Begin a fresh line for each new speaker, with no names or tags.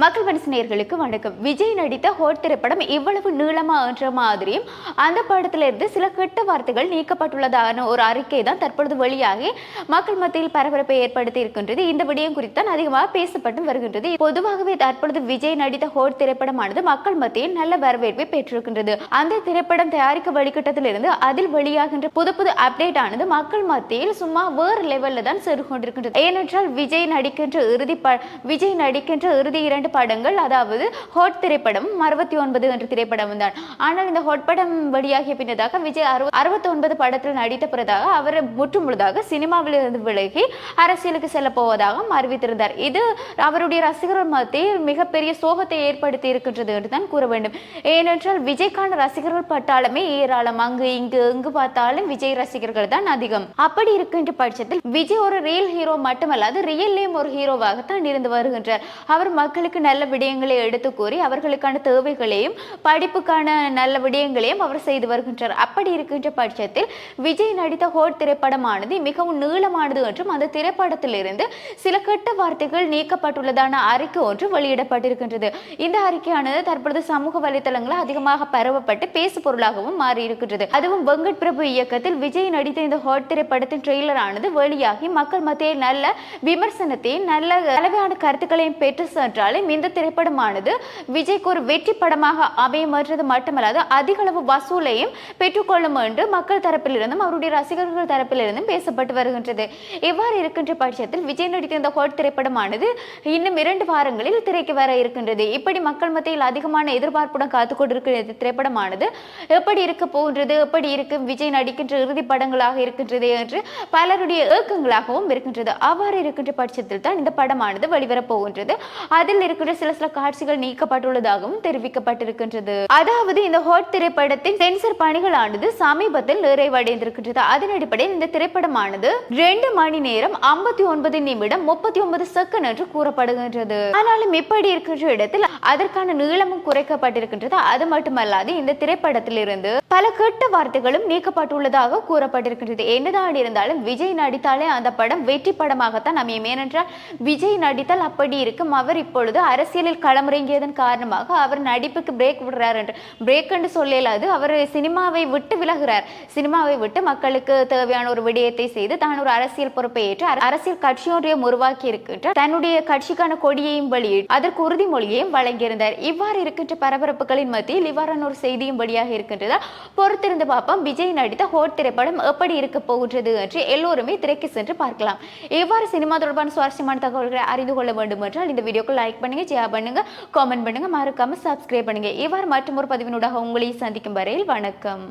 மக்கள் மனசினியர்களுக்கு வணக்கம். விஜய் நடித்த ஹோட் திரைப்படம் இவ்வளவு நீளமா என்ற மாதிரியும் அந்த படத்திலிருந்து சில கெட்ட வார்த்தைகள் நீக்கப்பட்டுள்ளதான ஒரு அறிக்கை தான் தற்பொழுது வெளியாகி மக்கள் மத்தியில் பரபரப்பை ஏற்படுத்தி இருக்கின்றது. இந்த விடயம் குறித்தான் அதிகமாக பேசப்பட்டு வருகின்றது. பொதுவாகவே தற்பொழுது விஜய் நடித்த ஹோட் திரைப்படமானது மக்கள் மத்தியில் நல்ல வரவேற்பை பெற்றிருக்கின்றது. அந்த திரைப்படம் தயாரிக்க வழிகட்டத்திலிருந்து அதில் வெளியாகின்ற புது புது அப்டேட் ஆனது மக்கள் மத்தியில் சும்மா வேறு லெவல்ல தான் சென்று கொண்டிருக்கின்றது. ஏனென்றால் விஜய் நடிக்கின்ற இறுதி ப விஜய் நடிக்கின்ற இறுதி இரண்டு இரண்டு படங்கள் அதாவது ஹோட் திரைப்படம் அறுபத்தி ஒன்பது என்ற திரைப்படம் தான் ஆனால் இந்த ஹோட் படம் வெளியாகிய பின்னதாக விஜய் அறுப அறுபத்தி ஒன்பது படத்தில் நடித்த பிறதாக அவர் முற்றுமுழுதாக சினிமாவில் இருந்து விலகி அரசியலுக்கு செல்ல போவதாகவும் அறிவித்திருந்தார். இது அவருடைய ரசிகர்கள் மத்தியில் மிகப்பெரிய சோகத்தை ஏற்படுத்தி இருக்கின்றது என்று தான் கூற வேண்டும். ஏனென்றால் விஜய்க்கான ரசிகர்கள் பட்டாலுமே ஏராளம். அங்கு இங்கு எங்கு பார்த்தாலும் விஜய் ரசிகர்கள் தான் அதிகம். அப்படி இருக்கின்ற பட்சத்தில் விஜய் ஒரு ரியல் ஹீரோ மட்டுமல்லாது ரியல்லையும் ஒரு ஹீரோவாகத்தான் இருந்து வருகின்றார். அவர் மக்களுக்கு நல்ல விடயங்களை எடுத்து கூறி அவர்களுக்கான தேவைகளையும் படிப்புக்கான நல்ல விடயங்களையும் அவர் செய்து வருகின்றார். அப்படி இருக்கின்ற பட்சத்தில் விஜய் நடித்த ஹோட் திரைப்படமானது மிகவும் நீளமானது என்றும் அந்த திரைப்படத்திலிருந்து சில கெட்ட வார்த்தைகள் நீக்கப்பட்டுள்ளதான அறிக்கை ஒன்று வெளியிடப்பட்டிருக்கின்றது. இந்த அறிக்கையானது தற்பொழுது சமூக வலைதளங்களில் அதிகமாக பரவப்பட்டு பேசு பொருளாகவும் மாறி இருக்கின்றது அதுவும் வெங்கட் பிரபு இயக்கத்தில் விஜய் நடித்த இந்த ஹாட் திரைப்படத்தின் ட்ரெய்லர் ஆனது வெளியாகி மக்கள் மத்தியில் நல்ல விமர்சனத்தையும் நல்ல அளவையான கருத்துக்களையும் பெற்று சென்றாலும் இந்த திரைப்படமானது விஜய்க்கு ஒரு வெற்றி படமாக அமையும் அமையமற்றது மட்டுமல்லாது அதிகளவு வசூலையும் பெற்றுக்கொள்ளும் என்று மக்கள் தரப்பிலிருந்தும் அவருடைய ரசிகர்கள் தரப்பிலிருந்தும் பேசப்பட்டு வருகின்றது. இவ்வாறு இருக்கின்ற பட்சத்தில் விஜய் நடித்த இந்த ஹோட் திரைப்படமானது இன்னும் இரண்டு வாரங்களில் திரைக்கு வர இருக்கின்றது. இப்படி மக்கள் மத்தியில் அதிகமான எதிர்பார்ப்புடன் காத்து கொண்டிருக்கிற திரைப்படமானது எப்படி இருக்க போகின்றது எப்படி இருக்கும் விஜய் நடிக்கின்ற இறுதி படங்களாக இருக்கின்றது என்று பலருடைய ஏக்கங்களாகவும் இருக்கின்றது. அவ்வாறு இருக்கின்ற பட்சத்தில் தான் இந்த படமானது வெளிவரப் போகின்றது. அதில் இருக்கிற சில சில காட்சிகள் நீக்கப்பட்டுள்ளதாகவும் தெரிவிக்கப்பட்டிருக்கின்றது. அதாவது இந்த ஹோட் திரைப்படத்தின் சென்சர் பணிகளானது சமீபத்தில் நிறைவடைந்திருக்கின்றது. அதன் அடிப்படையில் இந்த திரைப்படமானது ரெண்டு மணி நேரம் ஐம்பத்தி ஒன்பது நிமிடம் முப்பத்தி ஒன்பது செகண்ட் என்று கூறப்படுகின்றது. ஆனாலும் இப்படி இருக்கின்ற இடத்தில் அதற்கான நீளமும் குறைக்கப்பட்டிருக்கின்றது. அது மட்டுமல்லாது இந்த திரைப்படத்திலிருந்து பல கெட்ட வார்த்தைகளும் நீக்கப்பட்டுள்ளதாக கூறப்பட்டிருக்கின்றது. என்னதான் இருந்தாலும் விஜய் நடித்தாலே அந்த படம் வெற்றி படமாகத்தான் அமையும். ஏனென்றால் விஜய் நடித்தால் அப்படி இருக்கும். அவர் இப்பொழுது அரசியலில் களமிறங்கியதன் காரணமாக அவர் நடிப்புக்கு பிரேக் விடுறார் என்று. பிரேக் என்று சொல்லலாது அவர் சினிமாவை விட்டு விலகுறார். சினிமாவை விட்டு மக்களுக்கு தேவையான ஒரு விடயத்தை செய்து தான் ஒரு அரசியல் பொறுப்பை ஏற்று அரசியல் கட்சியொன்றையும் உருவாக்கி இருக்கின்ற தன்னுடைய கட்சிக்கான கொடியையும் வெளியிட்டு அதற்கு உறுதிமொழியையும் வழங்கியிருந்தார். இவ்வாறு இருக்கின்ற பரபரப்புகளின் மத்தியில் இவ்வாறான ஒரு செய்தியும் வெளியாக இருக்கின்றதா? பொறுத்திருந்து பார்ப்போம். விஜய் நடித்த ஹோட் திரைப்படம் எப்படி இருக்க போகின்றது என்று எல்லோருமே திரைக்கு சென்று பார்க்கலாம். இவ்வாறு சினிமா தொடர்பான சுவாரஸ்யமான தகவல்களை அறிந்து கொள்ள வேண்டும் என்றால் இந்த வீடியோக்கு லைக் பண்ணி பண்ணுங்க ஷேர் பண்ணுங்க காமெண்ட் பண்ணுங்க. மறக்காம சப்ஸ்கிரைப் பண்ணுங்க. இவ்வாறு மற்றும் ஒரு பதிவினூடாக உங்களை சந்திக்கும் வரையில் வணக்கம்.